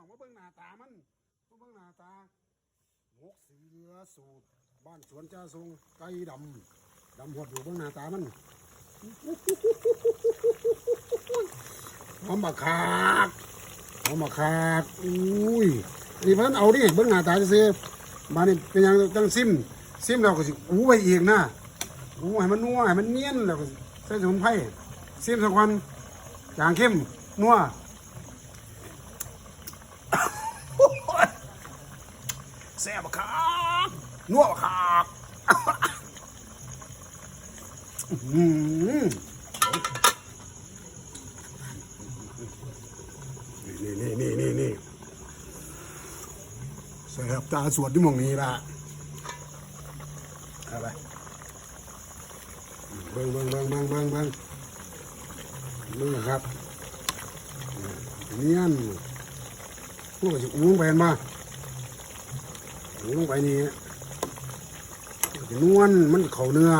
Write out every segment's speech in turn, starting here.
องมาเบิ่งหน้าตามันมาเบิ่งหน้าตาหมกเสือสูตร บ้านสวนจ้าทรงไก่ดำดำหดอยู่เบิ่งหน้าตามันหอมบักคากหอมบักคากอุ้ยนี่เพิ่นเอาดิเบิ่งหน้าตาซื่อๆมานี่เป็นยังจังซิมซิมแล้วก็สิอู้ไปอีกนะอู้ให้มันนัวให้มันเนียนแล้วก็ใส่สมุนไพรซิมสักวันจางเข้มนัว แซ่บบักคักนัวบักคักอื้อหือนี่นี่นี่นี่นี่แซ่บตาสวดที่มองนี้ละอะไรเบิ้งเบิ้งเบิ้งเบิ้งเบิ้งเบิ้งเบิ้งนะครับเนียนพวกจะอุ้งไปเห็นมา ลงไปนี่นวลมันเข่าเนื้อ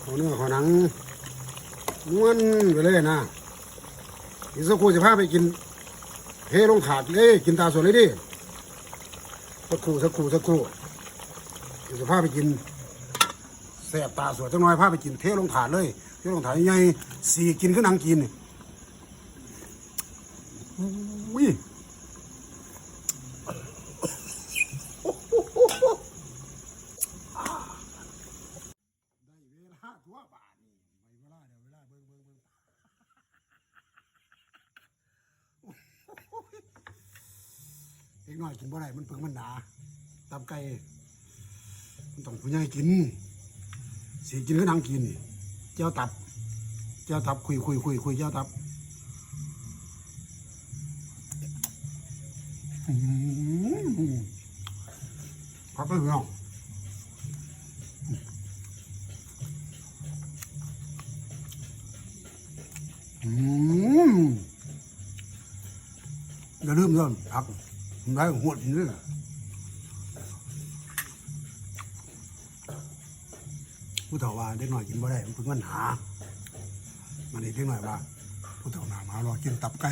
เข่าเนื้อเข่าหนังนวลไปเลยนะอีกสักครู่จะพาไปกินเทลงถาดเลยกินตาสดเลยดิสักครู่สักครู่สักครู่จะพาไปกินแสบตาสวยจังน้อยพาไปกินเทลงถาดเลยเทลงถาดใหญ่สี่กินก็นังกินนี่อุ้ย ได้เวลาทั่วบาทนี่ไม่เวลาเดี๋ยวเวลาเบิ่งเบิ่งเบิ่ง เด็กน้อยกินบ่ได้มันเพิ่งมันหนาตับไก่มันต้องผู้ใหญ่กินสีกินก็นั่งกินนี่เจ้าตับ เจ้าตับคุยคุยคุยคุยเจ้าตับพักไปเถอะอืม อย่าลืมเรื่องผักได้หัวกินด้วยผู้เฒ่าว่าเด็กหน่อยกินบ่ได้มันเพิ่งมันหามันนี่เด็กหน่อยว่าผู้เฒ่าหนามารอกินตับไก่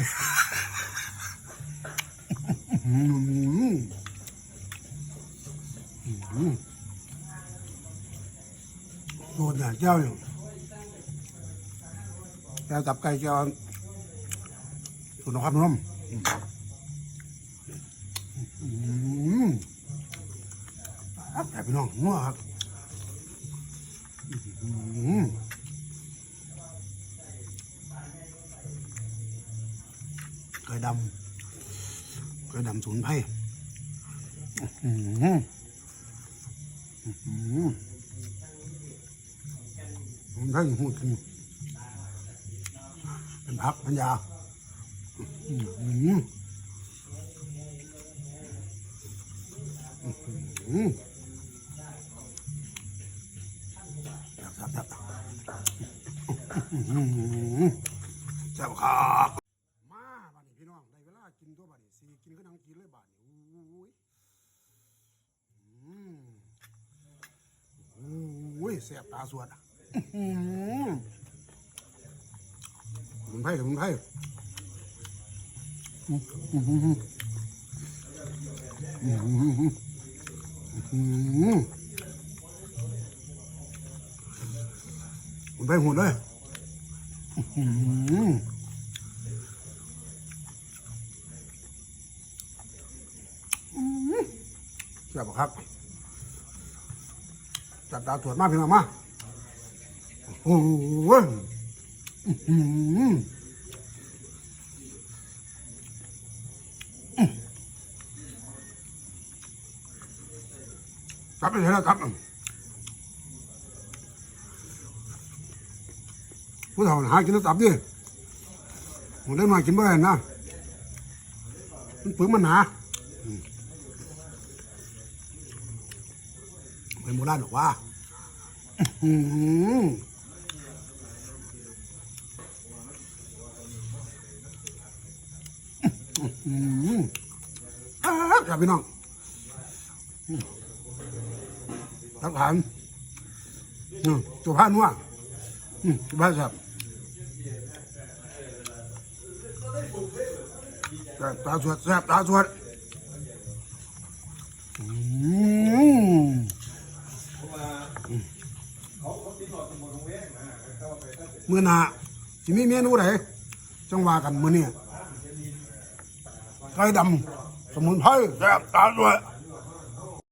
โดนอย่าเจ้าอยู่แกวตับไก่แกวสุนทรพนมอืม ครับแต่พี่น้องงัวครับอืมไก่ดำไก่ดำสูนไผ่อืมอืมสูนไผ่หูกินเป็นพักพันยาอืม อืมอืมจับจับจับอืมจับครับมาบัดนี้พี่น้องได้เวลากินตัวบัดนี้สิกินก็นั่งกินเลยบัดนี้อุ้ยอืมอุ้ยแสบตาสวดอะอืมสมุนไพรสมุนไพรอืมอืมอืมอืม อืมอืมสมุนเลยอืมเสียบครับจับตาตรวจมาพี่น้องมาโอ้โห ลับไปเลยนะครับผู้เฒ่าหากินตับดิผมได้มากินเมื่อไหร่นะมันปึงมันหนาไม่โบราณหรอกว่าอืมอืมอ่าครับพี่น้องอืม ทักผ่านอืมตัวผ้านัวอืมตัวผ้าสับตาสวดแซ่บตาสวดอืมมื่อนาจะมีเมนูไหนจังว่ากันเมื้อนี้ไก่ดำสมุนไพรแซ่บตาสวด